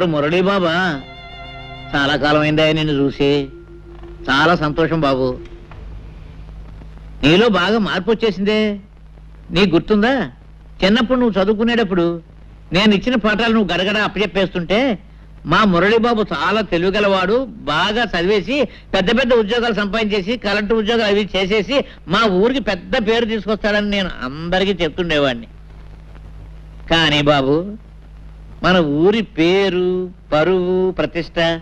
ఎవరు మురళీ బాబా? చాలా కాలం అయిందా నిన్ను చూసి. చాలా సంతోషం బాబు. నీలో బాగా మార్పు వచ్చేసిందే. నీకు గుర్తుందా? చిన్నప్పుడు నువ్వు చదువుకునేటప్పుడు నేను ఇచ్చిన పాఠాలు నువ్వు గడగడ అప్పచెప్పేస్తుంటే మా మురళీబాబు చాలా తెలివిగలవాడు బాగా చదివేసి పెద్ద పెద్ద ఉద్యోగాలు సంపాదించేసి కరెంటు ఉద్యోగాలు అవి చేసేసి మా ఊరికి పెద్ద పేరు తీసుకొస్తాడని నేను అందరికీ చెప్తుండేవాడిని. కానీ బాబు మన ఊరి పేరు పరువు ప్రతిష్ట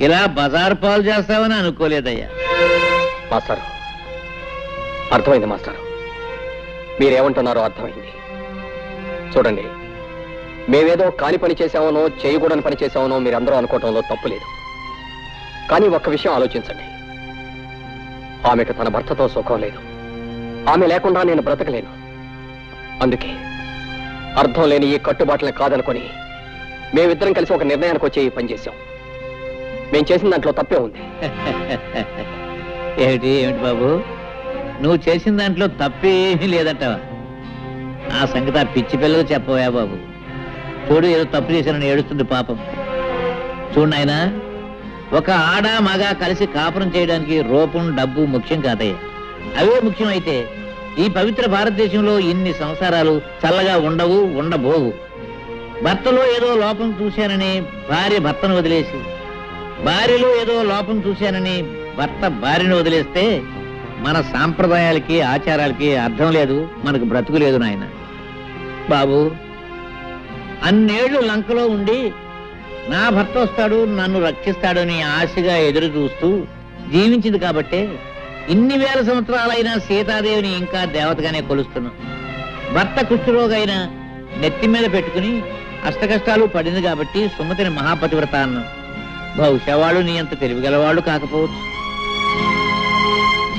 ఇలా బజారు పాలు చేస్తావని అనుకోలేదయ్యా. మాస్టారు అర్థమైంది మాస్టారు. మీరేమంటున్నారో అర్థమైంది. చూడండి మేమేదో కాని పని చేసామనో చేయకూడని పని చేసామనో మీరందరూ అనుకోవటంలో తప్పు లేదు. కానీ ఒక్క విషయం ఆలోచించండి. ఆమెకు తన భర్తతో సుఖం లేదు. ఆమె లేకుండా నేను బ్రతకలేను. అందుకే అర్థం లేని ఈ కట్టుబాట్లను కాదనుకొని మేమిద్దరం కలిసి ఒక నిర్ణయానికి వచ్చే ఈ పని చేశాం మేము చేసిన దాంట్లో తప్పే ఉంది. ఏమిటి ఏమిటి బాబు? నువ్వు చేసిన దాంట్లో తప్పేమీ లేదంటావా? ఆ సంగతి ఆ పిచ్చి పిల్లలు చెప్పవా బాబు? చూడు ఏదో తప్పు చేశానని ఏడుస్తుంది పాపం. చూడు నాయనా ఒక ఆడ మగ కలిసి కాపురం చేయడానికి రూపం డబ్బు ముఖ్యం కాదయ్య. అవే ముఖ్యమైతే ఈ పవిత్ర భారతదేశంలో ఇన్ని సంసారాలు చల్లగా ఉండవు ఉండబోవు. భర్తలో ఏదో లోపం చూశానని భార్య భర్తను వదిలేసి భార్యలో ఏదో లోపం చూశానని భర్త భార్యను వదిలేస్తే మన సాంప్రదాయాలకి ఆచారాలకి అర్థం లేదు మనకు బ్రతుకు లేదు నాయన. బాబు అన్నేళ్ళు లంకలో ఉండి నా భర్త వస్తాడు నన్ను రక్షిస్తాడని ఆశగా ఎదురు చూస్తూ జీవించింది కాబట్టే ఇన్ని వేల సంవత్సరాలైనా సీతాదేవిని ఇంకా దేవతగానే కొలుస్తున్నాం. భర్త కుష్ఠరోగైన నెత్తి మీద పెట్టుకుని అష్టకష్టాలు పడింది కాబట్టి సుమతిని మహాపతివ్రత అన్నాం. బహుశా వాళ్ళు నీ అంత తెలివిగలవాళ్ళు కాకపోవచ్చు.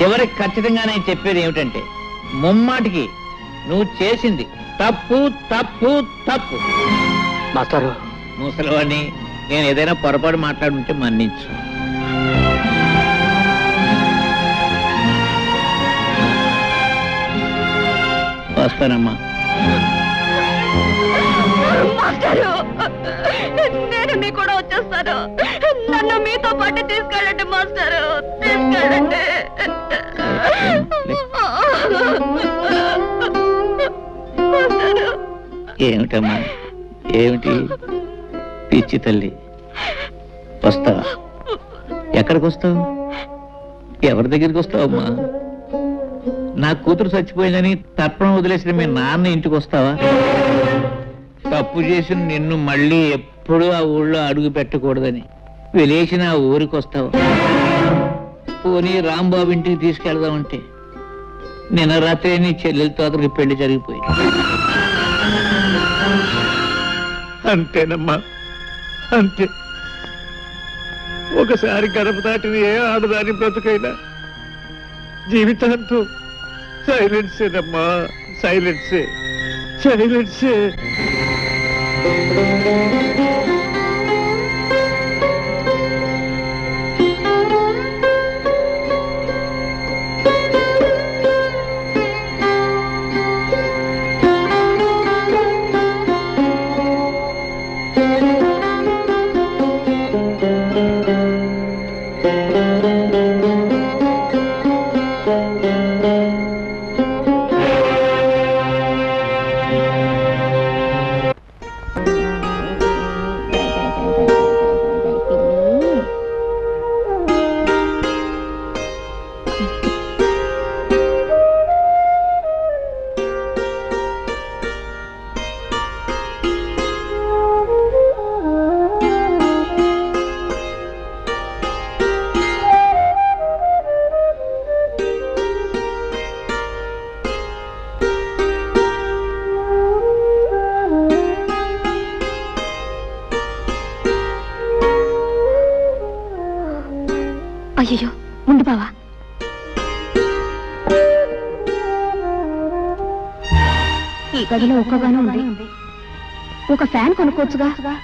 చివరికి ఖచ్చితంగా నేను చెప్పేది ఏమిటంటే ముమ్మాటికి నువ్వు చేసింది తప్పు తప్పు తప్పు. మాస్టారు. ముసలివాడిని నేను ఏదైనా పొరపాటు మాట్లాడుంటే మన్నించు. వస్తానమ్మా మాస్టారు నేను మీ కూడా వచ్చేస్తాను. నన్ను మీతో పాటు తీసుకెళ్ళండి మాస్టారు తీసుకెళ్ళండి. ఏమిటమ్మా? ఏమిటి? పిచ్చి తల్లి. వస్తావా? ఎక్కడికి వస్తావు ఎవరి దగ్గరికి వస్తావమ్మా? నా కూతురు చచ్చిపోయిందని తర్పణం వదిలేసిన మీ నాన్న ఇంటికి వస్తావా? తప్పు చేసిన నిన్ను మళ్ళీ ఎప్పుడూ ఆ ఊళ్ళో అడుగు పెట్టకూడదని వెలేసిన ఆ ఊరికి వస్తావా? పోనీ రాంబాబు ఇంటికి తీసుకెళ్దామంటే నిన్న రాత్రి నీ చెల్లెలతో అతనికి పెళ్ళి జరిగిపోయింది. అంతేనమ్మా. అంతే. ఒకసారి గడప దాటిని ఏ ఆడదాని బ్రతుకైనా జీవితాంతో సైలెన్సేనమ్మా సైలెన్సే సైలెన్సే గదిలో ఒక్కగానే ఉంది. ఒక ఫ్యాన్ కొనుక్కోవచ్చుగా?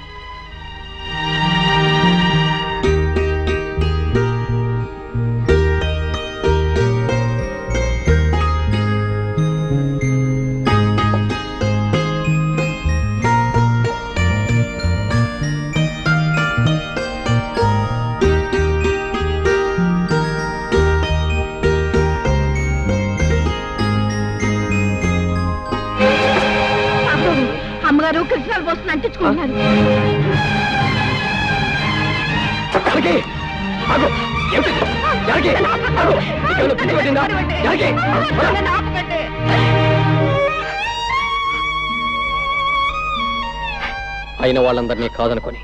అయిన వాళ్ళందరినీ కాదనుకొని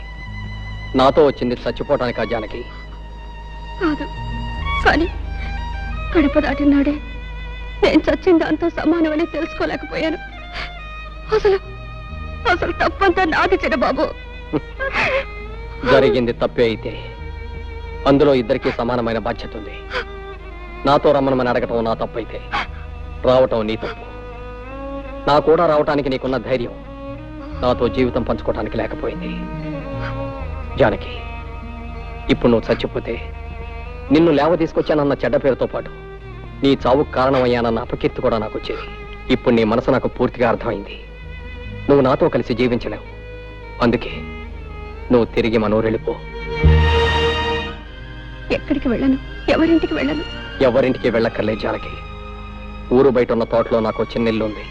నాతో వచ్చింది చచ్చిపోవటానికి ఆ జానకి. కాదు. కానీ గడప దాటినాడే నేను చచ్చిన దాంతో సమానమని తెలుసుకోలేకపోయాను. అసలు అసలు తప్పంతా నాది చిన్నబాబు. జరిగింది తప్పే అయితే అందులో ఇద్దరికీ సమానమైన బాధ్యత ఉంది. నాతో రమ్మనమని అడగటం నా తప్పైతే రావటం నీ తప్పు. నా కూడా రావటానికి నీకున్న ధైర్యం. నాతో జీవితం పంచుకోవటానికి లేకపోయింది. జానకి ఇప్పుడు నువ్వు చచ్చిపోతే నిన్ను లేవ తీసుకొచ్చానన్న చెడ్డ పేరుతో పాటు నీ చావుకు కారణమయ్యానన్న అపకీర్తి కూడా నాకు వచ్చేది. ఇప్పుడు నీ మనసు నాకు పూర్తిగా అర్థమైంది. నువ్వు నాతో కలిసి జీవించలేవు. అందుకే నువ్వు తిరిగి మనూరు వెళ్ళిపో ఎక్కడికి వెళ్ళను? ఎవరింటికి వెళ్ళను? ఎవరింటికి వెళ్ళక్కర్లే జానకి. ఊరు బయట ఉన్న తోటలో నాకు ఓ చిన్న ఇల్లు ఉంది.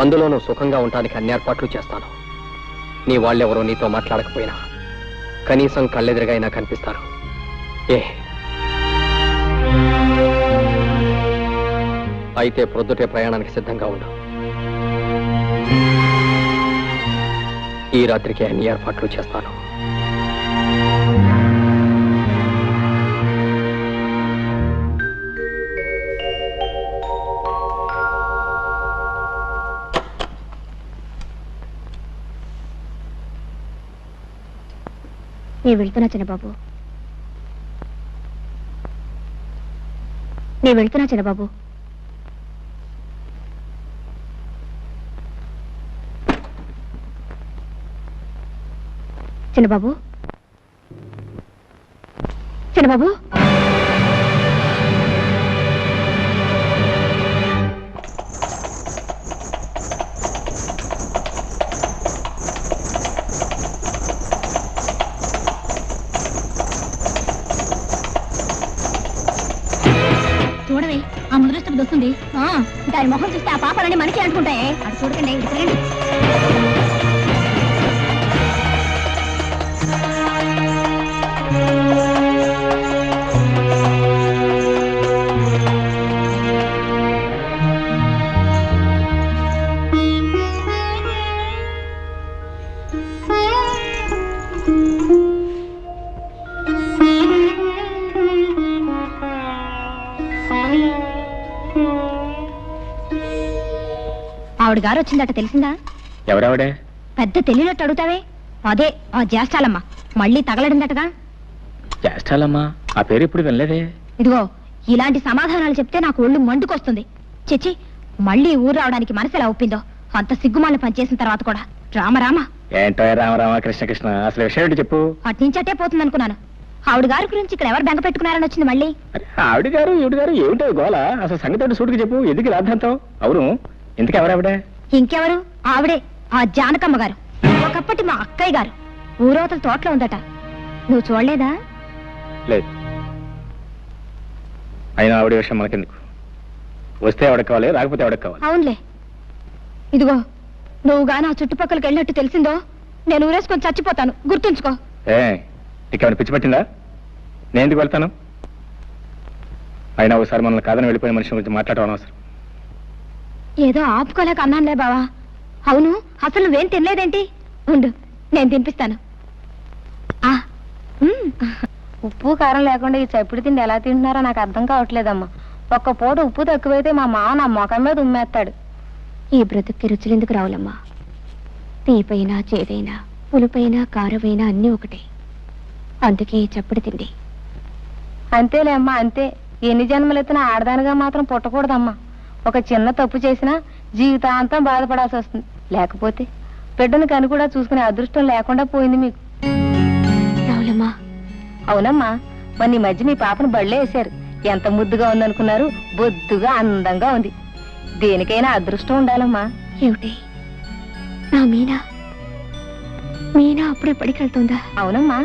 అందులోనూ సుఖంగా ఉండటానికి అన్ని ఏర్పాట్లు చేస్తాను. నీ వాళ్ళెవరో నీతో మాట్లాడకపోయినా కనీసం కళ్ళెదురుగా అయినా కనిపిస్తారు. ఏ? అయితే ప్రొద్దుటే ప్రయాణానికి సిద్ధంగా ఉండు. ఈ రాత్రికి అన్ని ఏర్పాట్లు చేస్తాను. నేను వెళ్తున్నా చిన్నబాబు. నేను వెళ్తున్నా చిన్నబాబు. చిన్నబాబు. చిన్నబాబు. చూడవే ఆ ముద్రష్టం దొస్తుంది. దాని మొహం చూస్తే ఆ పాపాలని మనకి అనుకుంటాయి అది చూడకండి ఆవిడ గారు వచ్చిందట తెలిసిందా? ఎవరావిడే? పెద్ద తెలియనట్టు అడుగుతావే? అదే ఆ జ్యేష్ఠాలమ్మ. మళ్ళీ తగలడిందటగా. చేస్తాలమ్మా ఆ పేరు ఇప్పుడు వినలేదే? ఇదిగో ఇలాంటి సమాధానాలు చెప్తే నాకు ఒళ్ళు మండుకొస్తుంది. చిచ్చి మళ్ళీ ఊరు రావడానికి మనసు ఎలా ఒప్పిందో? అంత సిగ్గుమాల పనిచేసిన తర్వాత కూడా. రామ రామ. ఏంటో రామరామ కృష్ణ కృష్ణ అసలు విషయం ఏంటి చెప్పు? అట్నుంచటే పోతుంది అనుకున్నాను ఆవిడ గారి గురించి ఇక్కడ ఎవరు బెంగ పెట్టుకున్నారని వచ్చింది మళ్ళీ? అరే, ఆవిడ గారు ఈవిడ గారు ఏమిటో గోల అసలు సంగతి సూటికి చెప్పు. ఎందుకు రాద్ధాంతం అవును. ఎవరావిడే ఇంకెవరు? ఆవిడే ఆ జానకమ్మ గారు. ఒకప్పటి మా అక్కయ్య గారు. ఊరవతల తోటలో ఉందట. నువ్వు చూడలేదా? లేదు. అయినా ఆవిడ విషయం మనకెందుకు? వస్తే ఎవడకి కావాలి రాకపోతే ఎవడకి కావాలి. అవునులే. ఇదిగో నువ్వు గాని ఆ చుట్టుపక్కలకి వెళ్ళినట్టు తెలిసిందో నేను ఊరేసుకొని చచ్చిపోతాను. గుర్తుంచుకో. ఏ నీకేమైనా పిచ్చి పట్టిందా? నేను ఎందుకు వెళ్తాను? అయినా ఒకసారి మనల్ని కాదని వెళ్ళిపోయిన మనిషి గురించి మాట్లాడడం అనవసరం. ఏదో ఆపుకోలేక అన్నానులే బావా. అవును అసలు నువ్వేం తినలేదేంటి? ఉండు నేను తినిపిస్తాను. ఆ. ఉప్పు కారం లేకుండా ఈ చప్పుడు తిండి ఎలా తింటున్నారో నాకు అర్థం కావట్లేదమ్మా. ఒక్క పూట ఉప్పు తక్కువైతే మా మామ నా ముఖం మీద ఉమ్మేస్తాడు. ఈ బ్రతుక్కి రుచులెందుకు రావులమ్మా? తీపైనా చేదైనా పులుపైనా కారమైనా అన్నీ ఒకటే. అందుకే ఈ చప్పుడు తిండి. అంతేలే అమ్మా అంతే. ఎన్ని జన్మలెత్తినా ఆడదానిగా మాత్రం పుట్టకూడదమ్మా. ఒక చిన్న తప్పు చేసినా జీవితాంతం బాధపడాల్సి వస్తుంది. లేకపోతే బిడ్డను కను కూడా చూసుకునే అదృష్టం లేకుండా పోయింది మీకు. రావులమ్మా. అవునమ్మా మొన్న ఈ మధ్య మీ పాపను బళ్ళే వేశారు. ఎంత ముద్దుగా ఉందనుకున్నారు. బొద్దుగా అందంగా ఉంది. దేనికైనా అదృష్టం ఉండాలమ్మా. ఏమిటి? నా మీనా? మీనా అప్పుడే పడికెళ్తుందా అవునమ్మా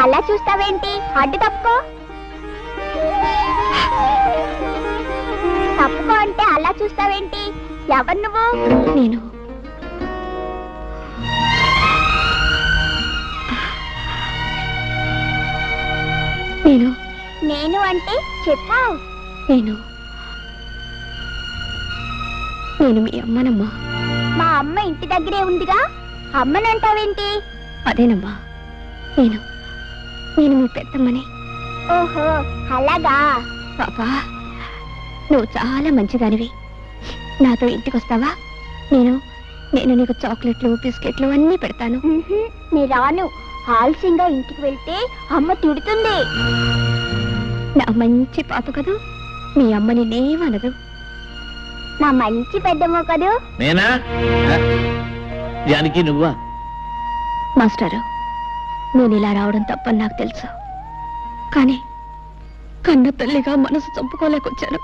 అలా చూస్తావేంటి? అడ్డు తప్పుకో. తప్పుకో అంటే అలా చూస్తావేంటి? ఎవరు నువ్వు? నేను. నేను. నేను అంటే చెప్పు నేను. నేను మీ అమ్మనమ్మా. మా అమ్మ ఇంటి దగ్గరే ఉందిగా. అమ్మనంటావేంటి? అదేనమ్మా. నేను. నేను మీ పెద్దమ్మని. ఓహో అలాగా? పాపా నువ్వు చాలా మంచిదానివి. నాతో ఇంటికి వస్తావా నేను నేను నీకు చాక్లెట్లు బిస్కెట్లు అన్నీ పెడతాను. ఉహుం, నీ రాను ఆలస్యంగా ఇంటికి వెళ్తే అమ్మ తిడుతుంది. నా మంచి పాప కదూ? మీ అమ్మని నేమనదు నా మంచి పెద్దమ్మ కదూ? నేనా? జానకి నువ్వా? మాస్టారు నేను ఇలా రావడం తప్పని నాకు తెలుసు. కానీ కన్న తల్లిగా మనసు చంపుకోలేకొచ్చాను.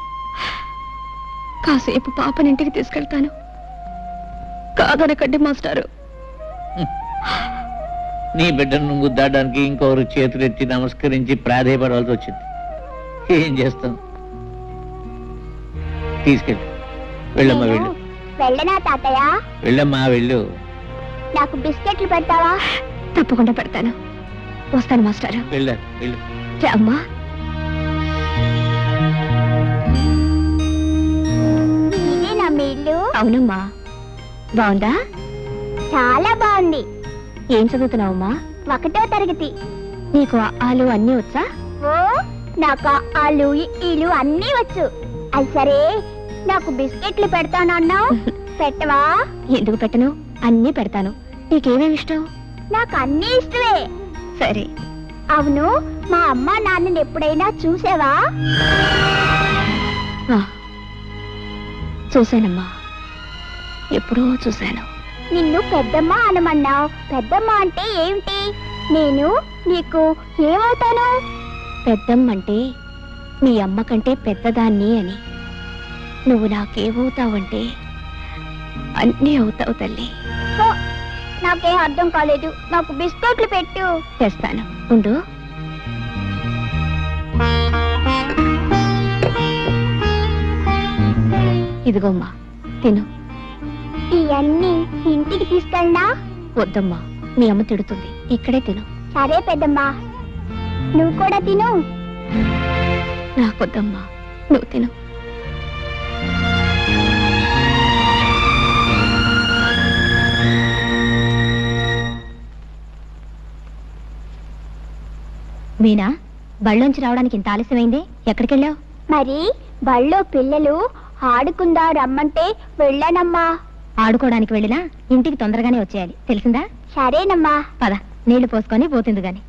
కాసేపు పాపని ఇంటికి తీసుకెళ్తాను. కాదనకండి మాస్టారు. నీ బిడ్డను ముద్దాడడానికి ఇంకొకరు చేతులెత్తి నమస్కరించి ప్రాధేయపడవలసి వచ్చింది. ఏం చేస్తాం? తీసుకెళ్ళి. వెళ్ళమ్మా వెళ్ళు. వెళ్ళనా తాతయ్య? వెళ్ళమ్మా వెళ్ళు. నాకు బిస్కెట్లు పెడతావా? తప్పకుండా పెడతాను. వస్తాను మాస్టారు. అమ్మా. అవునమ్మా. బాగుందా? చాలా బాగుంది. ఏం చదువుతున్నావమ్మా ఒకటో తరగతి. నీకు ఆలు అన్నీ వచ్చా? ఓ నాకు ఆలు ఈలు అన్నీ వచ్చు. అది సరే నాకు బిస్కెట్లు పెడతానన్నావు. పెట్టవా? ఎందుకు పెట్టను? అన్నీ పెడతాను. నీకేమేమి ఇష్టం? నాకు అన్నీ ఇష్టమే. సరే. అవును మా అమ్మ నాన్నని ఎప్పుడైనా చూసావా? చూశానమ్మా. ఎప్పుడో చూశాను. నిన్ను పెద్దమ్మ అనమన్నావు. పెద్దమ్మ అంటే ఏమిటి? నేను నీకు ఏమవుతాను? పెద్దమ్మంటే మీ అమ్మ కంటే పెద్దదాన్ని అని. నువ్వు నాకేమవుతావంటే అన్నీ అవుతావు తల్లి. నాకేం అర్థం కాలేదు. నాకు బిస్కెట్లు పెట్టు. తెస్తాను. ఉండు. ఇదిగోమ్మా తిను. ఇవన్నీ ఇంటికి తీసుకెళ్ళనా? వద్దమ్మా మీ అమ్మ తిడుతుంది. ఇక్కడే తిను. సరే పెద్దమ్మ. నువ్వు కూడా తిను. నాకొద్దమ్మా నువ్వు తిను. మీనా బళ్ళోంచి రావడానికి ఇంత ఆలస్యమైంది? ఎక్కడికి వెళ్ళావు మరి బళ్ళో పిల్లలు ఆడుకుందా రమ్మంటే వెళ్ళానమ్మా. ఆడుకోవడానికి వెళ్ళినా ఇంటికి తొందరగానే వచ్చేయాలి. తెలిసిందా? సరేనమ్మా. పద నీళ్ళు పోసుకొని పోతుంది గాని.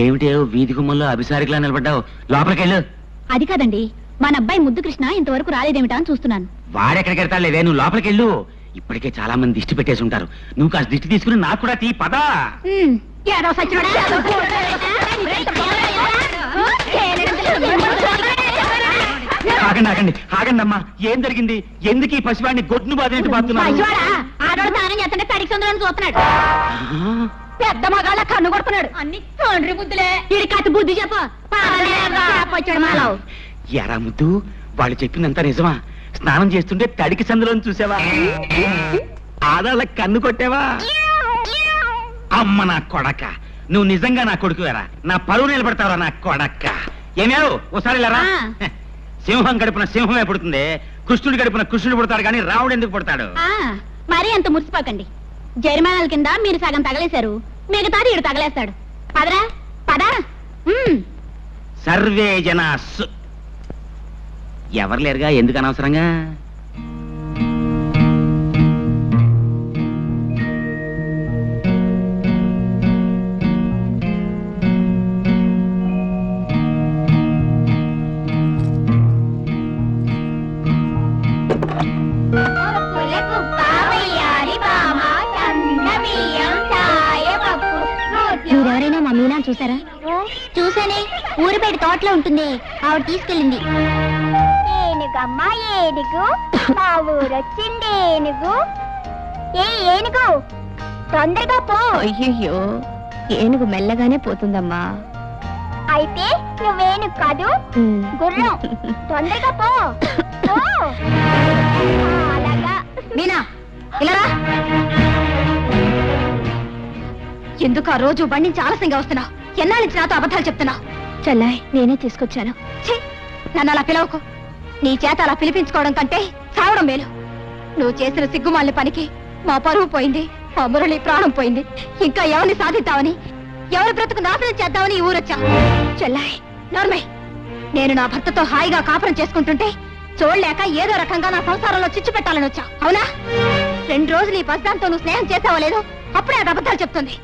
ఏమిటి వీధి గుమ్మంలో అభిసారికలా నిలబడ్డావు? లోపలికి వెళ్ళు అది కాదండి మన అబ్బాయి ముద్దు కృష్ణ ఇంతవరకు రాలేదేమిటా అని చూస్తున్నాను. వాడెక్కడికి వెళ్తాలేవే నువ్వు లోపలికి వెళ్ళు ఇప్పటికే చాలా మంది దిష్టి పెట్టేసి ఉంటారు. నువ్వు కాస్త దిష్టి తీసుకుని నాకు కూడా తీ పదా. ఆగండి ఆగండి ఆగండి. అమ్మా ఏం జరిగింది? ఎందుకు ఈ పసివాడిని గొడ్డును బాధినట్టు చూస్తున్నాడు. పెద్ద మగాళ్ళ కన్ను కొడుతున్నాడు. అన్ని తండ్రి బుద్ధులే ఇది కత్తి బుద్ధి చెప్పు. ఎరా ముద్దు వాళ్ళు చెప్పిందంతా నిజమా? స్నానం చేస్తుంటే తడికి సందులో చూసావా? ఆదాల కన్ను కొట్టావా? అమ్మ నా కొడక. నువ్వు నిజంగా నా కొడుకు వేరా? నా పరువు నిలబడతావరా నా కొడక్క ఏమేవు ఒకసారి లేరా. సింహం గడుపున సింహమే పుడుతుంది. కృష్ణుడి గడుపున కృష్ణుడు పుడతాడు కానీ రావుడు ఎందుకు పుడతాడు? మరీ అంత మురిసిపోకండి. జరిమానాల కింద మీరు సగం తగలేశారు. మిగతాది ఇడు తగలేస్తాడు. పదరా? పదా. సర్వే జనా ఎవరు లేరుగా? ఎందుకు అనవసరంగా? సినిమా చూసారా? చూసానే ఊరి బయట తోటలో ఉంటుంది. ఆవిడ తీసుకెళ్ళింది. ఏనుగమ్మా ఏనుగు మా ఊరొచ్చింది ఏనుగు. ఏ ఏనుగు తొందరగా పో. అయ్యయ్యో ఏనుగు మెల్లగానే పోతుందమ్మా. అయితే నువ్వేను కాదు గుర్రం. తొందరగా పో. పో. ఆ, అలాగా. మీనా ఇలా రా. ఎందుకు ఆ రోజు బండి నుంచి ఆలస్యంగా వస్తున్నావు ఎన్నాళ్ళ నాతో అబద్ధాలు చెప్తున్నావు చెల్లాయ్ నేనే తీసుకొచ్చాను. నన్ను అలా పిలవకు. నీ చేత అలా పిలిపించుకోవడం కంటే చావడం మేలు. నువ్వు చేసిన సిగ్గుమాలిన పనికి మా పరువు పోయింది మా మురళి ప్రాణం పోయింది. ఇంకా ఎవరిని సాధిద్దామని ఎవరి బ్రతుకు నాశనం చేద్దామని ఈ ఊరొచ్చా? చెల్లాయి నర్మై. నేను నా భర్తతో హాయిగా కాపురం చేసుకుంటుంటే చూడలేక ఏదో రకంగా నా సంసారంలో చిచ్చు పెట్టాలని వచ్చా అవునా? రెండు రోజులు ఈ పసిదాంతో నువ్వు స్నేహం చేసావో లేదో అప్పుడే అది అబద్ధాలు చెప్తుంది.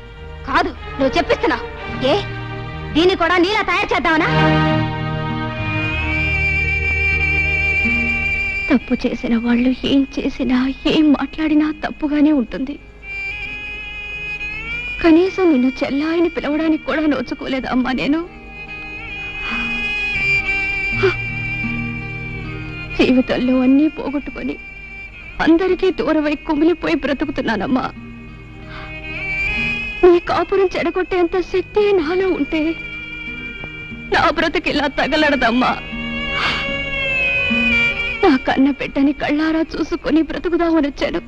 కాదు నువ్వు చెప్పిస్తున్నావు. ఏ? దీన్ని కూడా నీలా తయారు చేద్దామనా? తప్పు చేసిన వాళ్ళు ఏం చేసినా ఏం మాట్లాడినా తప్పుగానే ఉంటుంది. కనీసం నిన్ను చెల్లాయిని పిలవడానికి కూడా నోచుకోలేదమ్మా నేను. జీవితంలో అన్నీ పోగొట్టుకొని అందరికీ దూరమై కుమిలిపోయి బ్రతుకుతున్నానమ్మా. నీ కాపురం చెడగొట్టేంత శక్తి నాలో ఉంటే నా బ్రతుకిలా తగలడదమ్మా. నా కన్న బిడ్డని కళ్ళారా చూసుకుని బ్రతుకుదామని వచ్చాను.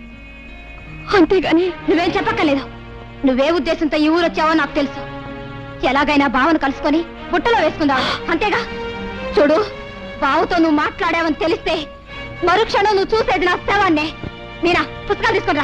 అంతేగాని నువ్వేం చెప్పక్కర్లేదు. నువ్వే ఉద్దేశంతో ఈ ఊరు వచ్చావో నాకు తెలుసు. ఎలాగైనా బావను కలుసుకొని బుట్టలో వేసుకుందావు అంతేగా? చూడు బావుతో నువ్వు మాట్లాడావని తెలిస్తే మరుక్షణం నువ్వు చూసేది నా శవాన్నే. మీరా పుస్తకాలు తీసుకుని